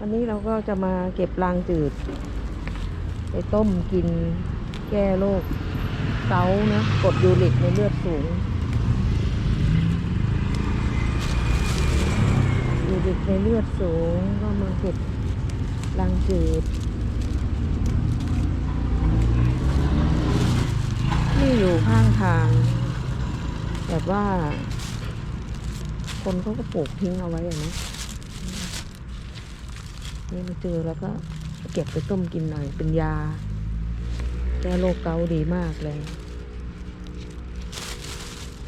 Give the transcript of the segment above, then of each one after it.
วันนี้เราก็จะมาเก็บรางจืด ไปต้มกินแก้โรคเกานะกดยูริกในเลือดสูงยูริกในเลือดสูงก็มาเก็บรางจืด นี่อยู่ข้างทาง แบบว่า คนเขาก็ปลูกทิ้งเอาไว้อะนะ นี่มาเจอแล้วก็เก็บไปต้มกินหน่อยเป็นยา แก้โรคเกาต์ดีมากเลย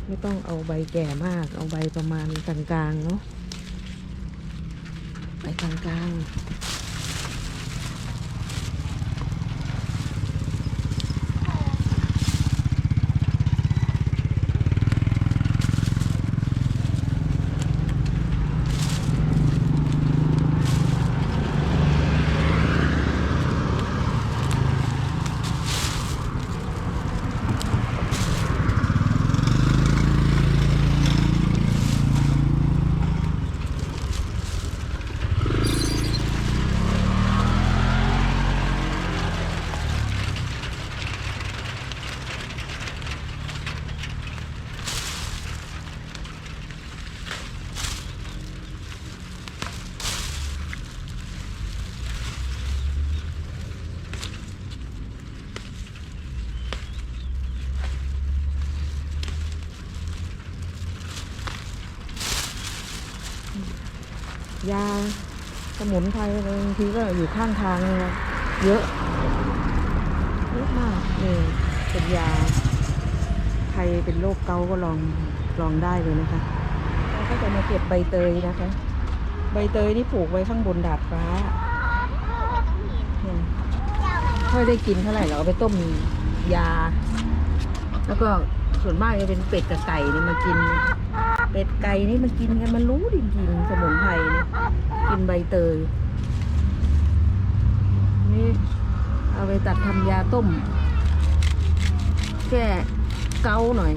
ไม่ต้องเอาใบแก่มาก เอาใบประมาณกลางๆเนาะใบกลางๆ ยาสมุนไพรบางทีก็อยู่ข้างทางเยเยอะเยอะมากนี่เป็นยาใครเป็นโรคเกาต์ก็ลองลองได้เลยนะคะเราก็จะมาเก็บใบเตยนะคะ ใบเตยที่ปลูกไว้ข้างบนดาดฟ้าเนี่ยค่อยได้กินเท่าไหร่เราเอาไปต้มยา แล้วก็ส่วนมากจะเป็นเป็ดกับไก่เนี่ยมากิน เป็ดไก่นี่มันกินกันมันรู้จริงๆสมุนไพรเนี่ยกินใบเตย นี่เอาไปตัดทำยาต้ม แก้เกาหน่อย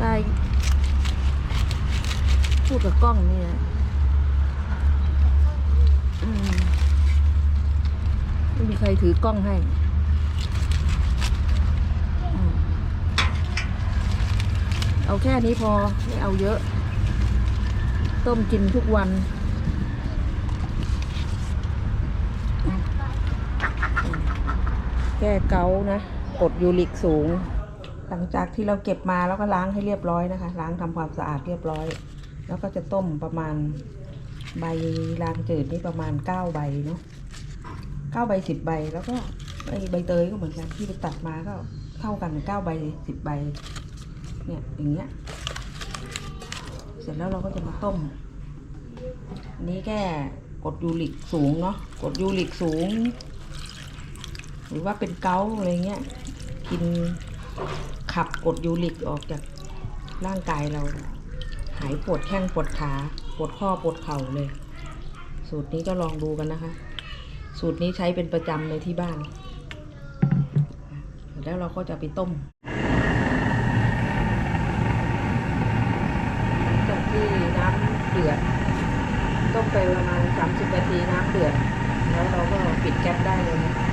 ได้พูดกับกล้องนี่นะไม่มีใครถือกล้องให้ อืม เอาแค่นี้พอไม่เอาเยอะ ต้มกินทุกวันแก้เกาต์นะกดยูริกสูง หลังจากที่เราเก็บมาแล้วก็ล้างให้เรียบร้อยนะคะ ล้างทำความสะอาดเรียบร้อย แล้วก็จะต้มประมาณใบรางจืดนี่ประมาณเก้าใบเนาะเก้าใบสิบใบแล้วก็ใบเตยก็เหมือนกันที่ไปตัดมาก็เข้ากันเก้าใบสิบใบ เนี่ยอย่างเงี้ย เสร็จแล้วเราก็จะมาต้ม อันนี้แค่กดยูริกสูงเนาะ กดยูริกสูง หรือว่าเป็นเกาอะไรเงี้ย กินขับกดยูริกออกจากร่างกายเรา หายปวดแข้งปวดขาปวดข้อปวดเข่าเลย สูตรนี้ก็ลองดูกันนะคะ สูตรนี้ใช้เป็นประจำเลยที่บ้าน แล้วเราก็จะไปต้ม หลังจากที่น้ำเดือด ต้มไป ประมาณ30นาทีน้ำเดือด แล้วเราก็ปิดแก๊สได้เลยนะคะ